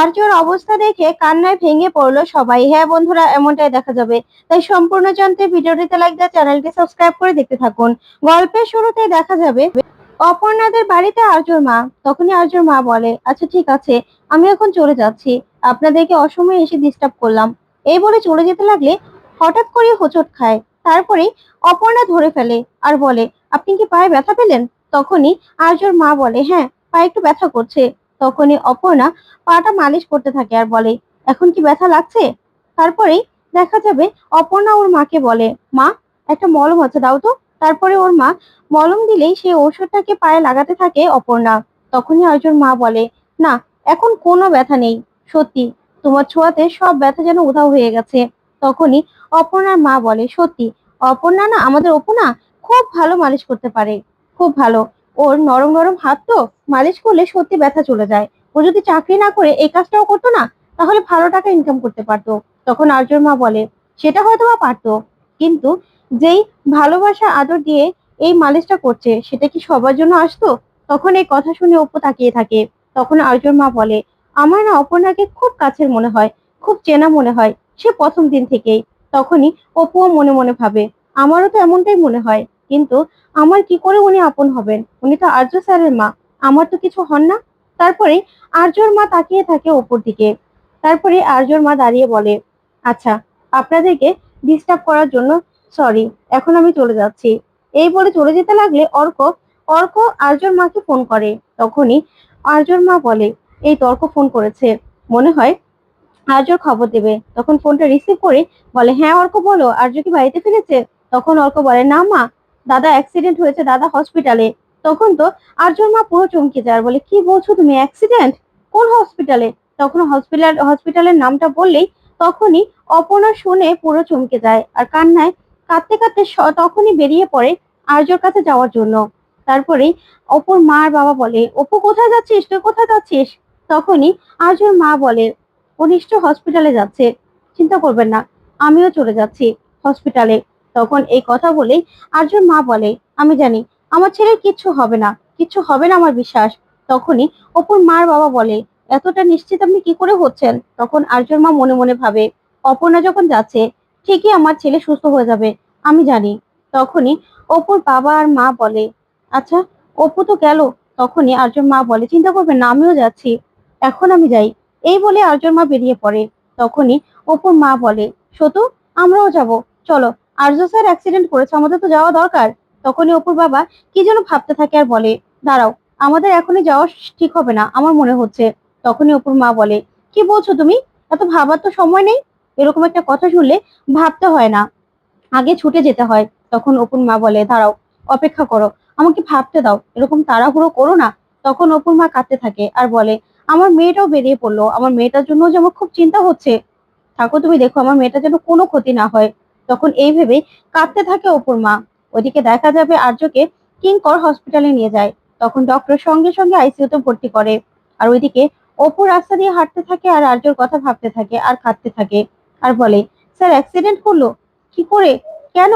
আর্যর অবস্থা দেখে কান্নায় ভেঙে পড়ল সবাই। হ্যাঁ বন্ধুরা, এমনটাই দেখা যাবে। তাই সম্পূর্ণ জানতে ভিডিওটিতে লাইক দিয়ে চ্যানেলটি সাবস্ক্রাইব করে দেখতে থাকুন। গল্পের শুরুতে দেখা যাবে অপর্ণাদের বাড়িতে আর্যর মা। তখনই আর্যর মা বলে আচ্ছা ঠিক আছে, আমি এখন চলে যাচ্ছি। আপনাদেরকে অসময়ে এসে ডিস্টার্ব করলাম। এই বলে চলে যেতে লাগলে হঠাৎ করে হোঁচট খায়। তারপরে অপর্ণা ধরে ফেলে আর বলে, আপনি কি পায়ে ব্যথা পেলেন? তখনই আর্যর মা বলে হ্যাঁ পায়ে একটু ব্যথা করছে। তখনই অপর্ণা পাটা মালিশ করতে থাকে আর বলে, এখন কি ব্যথা লাগছে? তারপরেই দেখা যাবে অপর্ণা ওর মাকে বলে, মা, একটা মলম আছে, দাও তো। তারপরে ওর মা মলম দিলেই সেই ঔষধটাকে পায়ে লাগাতে থাকে অপর্ণা। তখনই অর্জুন মা বলে, না, এখন কোনো ব্যথা নেই। সত্যি, তোমার ছোঁয়াতে সব ব্যথা যেন উধাও হয়ে গেছে। তখনই অপর্ণার মা বলে, সত্যি, অপর্ণা না আমাদের অপনা খুব ভালো মালিশ করতে পারে। খুব ভালো। ওর নরম নরম হাত তো মালিশ করলে সত্যি ব্যথা চলে যায়। ও যদি চাকরি না করে এই কাজটাও করতো না, তাহলে ভালো টাকা ইনকাম করতে পারতো। তখন আর্যর মা বলে, সেটা হয়তো বা পারতো। কিন্তু যেই ভালোবাসা আদর দিয়ে এই মালিশটা করছে, সেটা কি সবার জন্য আসতো? তখন এই কথা শুনে অপু তাকিয়ে থাকে। তখন আর্যর মা বলে, আমার না অপর্ণাকে খুব কাছের মনে হয়, খুব চেনা মনে হয়। সে প্রথম দিন থেকেই। তখনই অপুও মনে মনে ভাবে, আমারও তো এমনটাই মনে হয়। কিন্তু আমার কি করে উনি আপন হবেন? উনি তো আর্য স্যারের মা। আমার তো কিছু হন না। তারপরে আর্যর মা তাকিয়ে থাকে ওপর দিকে। তারপরে আর্যর মা দাঁড়িয়ে বলে আচ্ছা আপনাদেরকে ডিস্টার্ব করার জন্য সরি এখন আমি চলে যাচ্ছি। এই বলে চলে যেতে লাগলে অর্ক অর্ক আর্যর মাকে ফোন করে। তখনই আর্যর মা বলে, এই তর্ক ফোন করেছে। মনে হয় আর্যর খবর দেবে। তখন ফোনটা রিসিভ করে বলে হ্যাঁ অর্ক, বলো। আর্য কি বাড়িতে ফিরেছে? তখন অর্ক বলে, না মা দাদা অ্যাক্সিডেন্ট হয়েছে, দাদা হসপিটালে তখন তো আর্যর মা পুরো চমকে যায় বলে, কি বলছো তুমি অ্যাক্সিডেন্ট কোন হসপিটালে তখন হসপিটাল হসপিটালের নামটা বললেই তখনই অপর্ণা শুনে পুরো চমকে যায় আর কান্নায় কাঁদতে কাঁদতে তখনই বেরিয়ে পড়ে আর্যর কাছে যাওয়ার জন্য। তারপরে অপুর মার বাবা বলে, অপু, কোথায় যাচ্ছিস? তুই কোথায় যাচ্ছিস? তখনই আর্যর মা বলে ও নিশ্চয় হসপিটালে যাচ্ছে। চিন্তা করবেন না, আমিও চলে যাচ্ছি হসপিটালে তখন এই কথা বলেই আর্যর মা বলে, আমি জানি, আমার ছেলের কিচ্ছু হবে না, কিচ্ছু হবে না আমার বিশ্বাস। তখনই অপুর মার বাবা বলে, এতটা নিশ্চিত আপনি কি করে হচ্ছেন? তখন আর্যর মা মনে মনে ভাবে, অপর্ণা যখন যাচ্ছে, ঠিকই আমার ছেলে সুস্থ হয়ে যাবে, আমি জানি। তখনই অপুর বাবা আর মা বলে আচ্ছা অপু তো গেল। তখনই আর্যর মা বলে, চিন্তা করবে না, আমিও যাচ্ছি। এখন আমি যাই। এই বলে আর্যর মা বেরিয়ে পড়ে। তখনই অপুর মা বলে, সতু, আমরাও যাব। চলো আর্য স্যার অ্যাক্সিডেন্ট করেছে, আমাদের তো যাওয়া দরকার। তখনই অপুর বাবা কি যেন ভাবতে থাকে আর বলে, দাঁড়াও, আমাদের এখনই যাওয়া ঠিক হবে না, আমার মনে হচ্ছে। তখনই অপুর মা বলে, কি বলছো তুমি? এত ভাবার তো সময় নেই? এরকম একটা কথা শুনলে ভাবতে হয় না। আগে ছুটে যেতে হয়। তখন অপুর মা বলে, দাঁড়াও, অপেক্ষা করো, আমাকে ভাবতে দাও, এরকম তাড়াহুড়ো করো না। তখন অপুর মা কাঁদতে থাকে আর বলে, আমার মেয়েটাও বেরিয়ে পড়ল, আমার মেয়েটার জন্য যে আমার খুব চিন্তা হচ্ছে। থাকো তুমি, দেখো, আমার মেয়েটা যেন কোনো ক্ষতি না হয়। তখন এই ভেবে কাঁদতে থাকে অপুর মা। ওদিকে দেখা যাবে আর্যকে কিঙ্কর হসপিটালে নিয়ে যায়। তখন ডক্টর সঙ্গে সঙ্গে আইসিইউতে ভর্তি করে। আর ওইদিকে অপু রাস্তা দিয়ে হাঁটতে থাকে আর আর্যর কথা ভাবতে থাকে আর কাঁদতে থাকে। আর বলে, স্যার অ্যাক্সিডেন্ট করল? কি করে? কেন?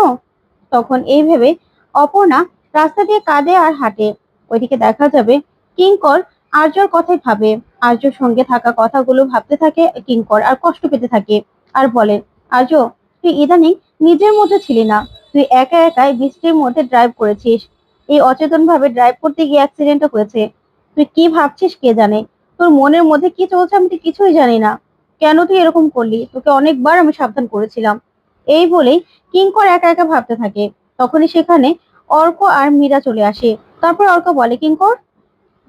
তখন এই ভেবে অপর্ণা রাস্তা দিয়ে কাঁদে আর হাঁটে। ওইদিকে দেখা যাবে কিঙ্কর আর্যর কথাই ভাবে। আর্যর সঙ্গে থাকা কথাগুলো ভাবতে থাকে কিঙ্কর আর কষ্ট পেতে থাকে। আর বলে, আর্য, তুই ইদানিং নিজের মধ্যে ছিলি না। তুই একা একাই বৃষ্টির মধ্যে ড্রাইভ করেছিস। এই অচেতন ভাবে ড্রাইভ করতে গিয়ে অ্যাক্সিডেন্টও হয়েছে। তুই কি ভাবছিস কে জানে? তোর মনের মধ্যে কি চলছে আমি তো কিছুই জানি না। কেন তুই এরকম করলি? তোকে অনেকবার আমি সাবধান করেছিলাম। এই বলেই কিঙ্কর একা একা ভাবতে থাকে। তখনই সেখানে অর্ক আর মীরা চলে আসে। তারপর অর্ক বলে, কিঙ্কর,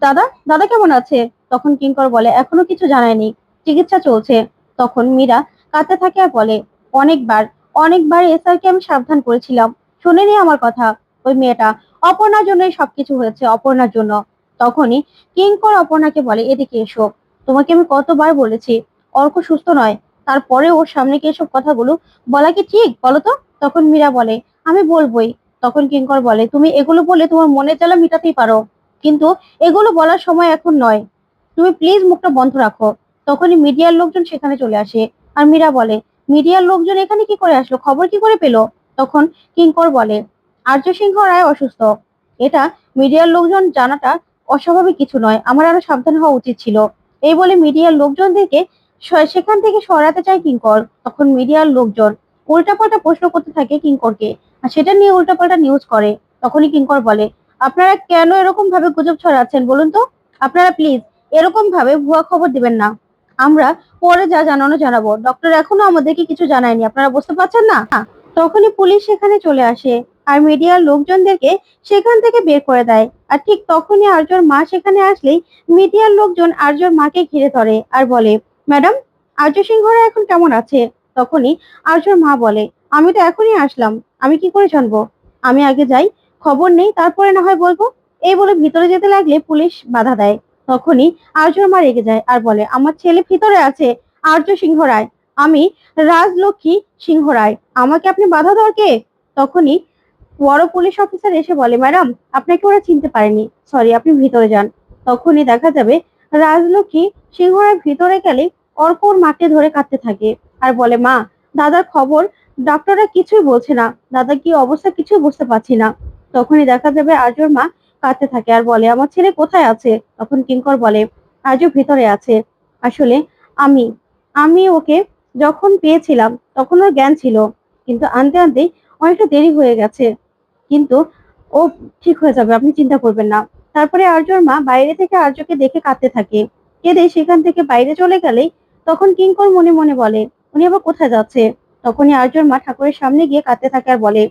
দাদা দাদা কেমন আছে? তখন কিঙ্কর বলে, এখনও কিছু জানায়নি। চিকিৎসা চলছে। তখন মীরা কাঁদতে থাকে আর বলে, অনেকবার। অনেকবার এসআরকে আমি সাবধান করেছিলাম। শুনেনি আমার কথা, ওই মেয়েটা। অপর্ণার জন্যই সবকিছু হয়েছে, অপর্ণার জন্য। তখনই কিঙ্কর অপর্ণাকে বলে, এদিকে এসো। তোমাকে আমি কতবার বলেছি, অর্ক সুস্থ নয়। তারপরে ওর সামনে কি এসব কথাগুলো বলা কি ঠিক বলো তো? তখন মীরা বলে, আমি বলবোই। তখন কিঙ্কর বলে, তুমি এগুলো বলে তোমার মনের জ্বালা মিটাতেই পারো। কিন্তু এগুলো বলার সময় এখন নয়। তুমি প্লিজ মুখটা বন্ধ রাখো। তখনই মিডিয়ার লোকজন সেখানে চলে আসে। আর মীরা বলে মিডিয়ার লোকজন এখানে কি করে আসলো? খবর কি করে পেল? তখন কিঙ্কর বলে, আর্য সিংহ রায় অসুস্থ। এটা মিডিয়ার লোকজন জানাটা অস্বাভাবিক কিছু নয়, আমার আরও সাবধান হওয়া উচিত ছিল। এই বলে মিডিয়ার লোকজনদেরকে স- সেখান থেকে সরাতে চায় কিঙ্কর তখন মিডিয়ার লোকজন উল্টাপাল্টা প্রশ্ন করতে থাকে কিঙ্করকে আর সেটা নিয়ে উল্টাপাল্টা নিউজ করে। তখনই কিঙ্কর বলে, আপনারা কেন এরকম ভাবে গুজব ছড়াচ্ছেন বলুন তো? আপনারা প্লিজ এরকম ভাবে ভুয়া খবর দিবেন না। আমরা পরে যা জানানো জানাব। ডক্টর এখনও আমাদেরকে কিছু জানায়নি, আপনারা বুঝতে পারছেন না? তখনই পুলিশ সেখানে চলে আসে আর মিডিয়ার লোকজনদেরকে সেখান থেকে বের করে দেয়। আর ঠিক তখনই আর্যর মা সেখানে আসলেই মিডিয়ার লোকজন আর্যর মাকে ঘিরে ধরে আর বলে, ম্যাডাম আর্য সিংহরা এখন কেমন আছে? তখনই আর্যর মা বলে, আমি তো এখনই আসলাম, আমি কি করে জানব? আমি আগে যাই, খবর নেই, তারপরে না হয় বলব? এই বলে ভিতরে যেতে লাগলে পুলিশ বাধা দেয়। তখনই আর্যর মা রেগে যায় আর বলে, আমার ছেলে ভিতরে আছে, আর্য সিংহ রায়। আমি রাজলক্ষ্মী সিংহ রায়। আমাকে আপনি বাধা দেওয়ার কে? তখনই বড় পুলিশ অফিসার এসে বলে, ম্যাডাম, আপনাকে ওরা চিনতে পারেনি। সরি, আপনি ভিতরে যান। তখনই দেখা যাবে রাজলক্ষ্মী সিংহরায় ভিতরে গেলে অর্ক ওর মাকে ধরে কাঁদতে থাকে আর বলে, মা, দাদার খবর ডাক্তাররা কিছুই বলছে না। দাদা কি অবস্থা কিছুই বুঝতে পারছি না। তখনই দেখা যাবে আর্যর মা কাঁদতে থাকে আর বলে, আমার ছেলে কোথায় আছে? তখন কিঙ্কর বলে আর্য ভিতরে আছে। আসলে আমি আমি ওকে যখন পেয়েছিলাম তখন ওর জ্ঞান ছিল, কিন্তু আনতে আনতে অনেকটা দেরি হয়ে গেছে। কিন্তু ও ঠিক হয়ে যাবে, আপনি চিন্তা করবেন না। তারপরে আর্যর মা বাইরে থেকে আর্যকে দেখে কাঁদতে থাকে। কেঁদে সেখান থেকে বাইরে চলে গেলেই তখন কিঙ্কর মনে মনে বলে, উনি আবার কোথায় যাচ্ছে? তখনই আর্যর মা ঠাকুরের সামনে গিয়ে কাঁদতে থাকে আর বলে,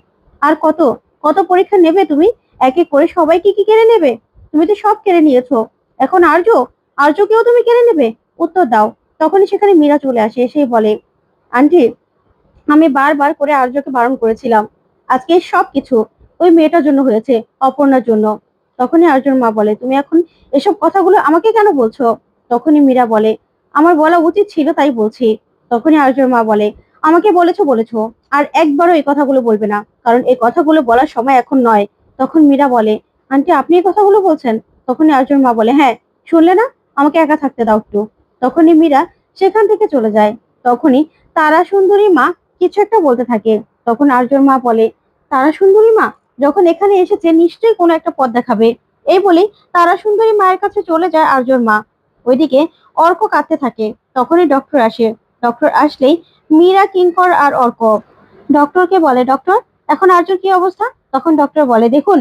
আর কত কত পরীক্ষা নেবে তুমি? এক এক করে সবাইকে কি কেড়ে নেবে? তুমি তো সব কেড়ে নিয়েছো। এখন আর্য, আর্যকেও তুমি কেড়ে নেবে? উত্তর দাও। তখনই সেখানে মীরা চলে আসে, এসেই বলে, আন্টি, আমি বারবার করে আর্যকে বারণ করেছিলাম। আজকে সব কিছু ওই মেয়েটার জন্য হয়েছে, অপর্ণার জন্য। তখনই আর্যর মা বলে, তুমি এখন এসব কথাগুলো আমাকে কেন বলছো? তখনই মীরা বলে, আমার বলা উচিত ছিল তাই বলছি। তখনই আর্যর মা বলে, আমাকে বলেছ বলেছ। আর একবারও এই কথাগুলো বলবে না। কারণ এই কথাগুলো বলার সময় এখন নয়। তখন মীরা বলে, আন্টি, আপনি এই কথাগুলো বলছেন? তখনই আর্যর মা বলে হ্যাঁ শুনলে না? আমাকে একা থাকতে দাও একটু। তখনই মীরা সেখান থেকে চলে যায়। তখনই তারা সুন্দরী মা কিছু একটা বলতে থাকে। তখন আর্যর মা বলে তারা সুন্দরী মা, যখন এখানে এসেছে নিশ্চয়ই কোনো একটা পথ দেখাবে। এই বলেই তারা সুন্দরী মায়ের কাছে চলে যায় আর্যর মা। ওইদিকে অর্ক কাঁদতে থাকে। তখনই ডক্টর আসে। ডক্টর আসলেই মীরা, কিঙ্কর আর অর্ক। ডক্টরকে বলে ডক্টর এখন আর্যর কি অবস্থা? তখন ডক্টর বলে, দেখুন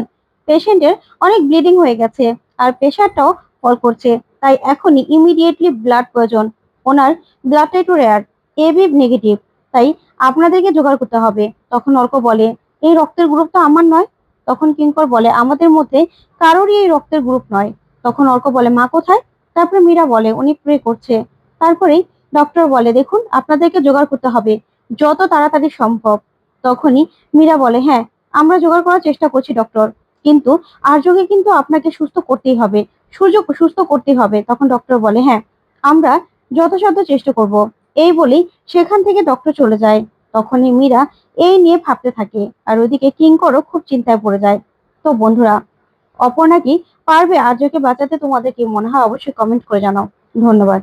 পেশেন্টের অনেক ব্লিডিং হয়ে গেছে আর প্রেশারটাও ফল করছে, তাই এখনই ইমিডিয়েটলি ব্লাড প্রয়োজন। ওনার ব্লাডটা একটু রেয়ার এবি নেগেটিভ তাই আপনাদেরকে জোগাড় করতে হবে। তখন অর্ক বলে, এই রক্তের গ্রুপ তো আমার নয়। তখন কিঙ্কর বলে, আমাদের মধ্যে কারোরই এই রক্তের গ্রুপ নয়। তখন অর্ক বলে, মা কোথায়? তারপরে মীরা বলে, উনি প্রে করছে। তারপরেই ডক্টর বলে, দেখুন, আপনাদেরকে জোগাড় করতে হবে, যত তাড়াতাড়ি সম্ভব। তখনই মীরা বলে হ্যাঁ আমরা জোগাড় করার চেষ্টা করছি ডক্টর কিন্তু আর্যকে কিন্তু আপনাকে সুস্থ করতেই হবে। সুযোগ, সুস্থ করতেই হবে। তখন ডক্টর বলে হ্যাঁ আমরা যথাসাধ্য চেষ্টা করব। এই বলেই সেখান থেকে ডক্টর চলে যায়। তখনই মীরা এই নিয়ে ভাবতে থাকে। আর ওইদিকে কিঙ্করও খুব চিন্তায় পড়ে যায়। তো বন্ধুরা, অপর্ণা কি পারবে আর্যকে বাঁচাতে? তোমাদের কি মনে হয় অবশ্যই কমেন্ট করে জানাও। ধন্যবাদ।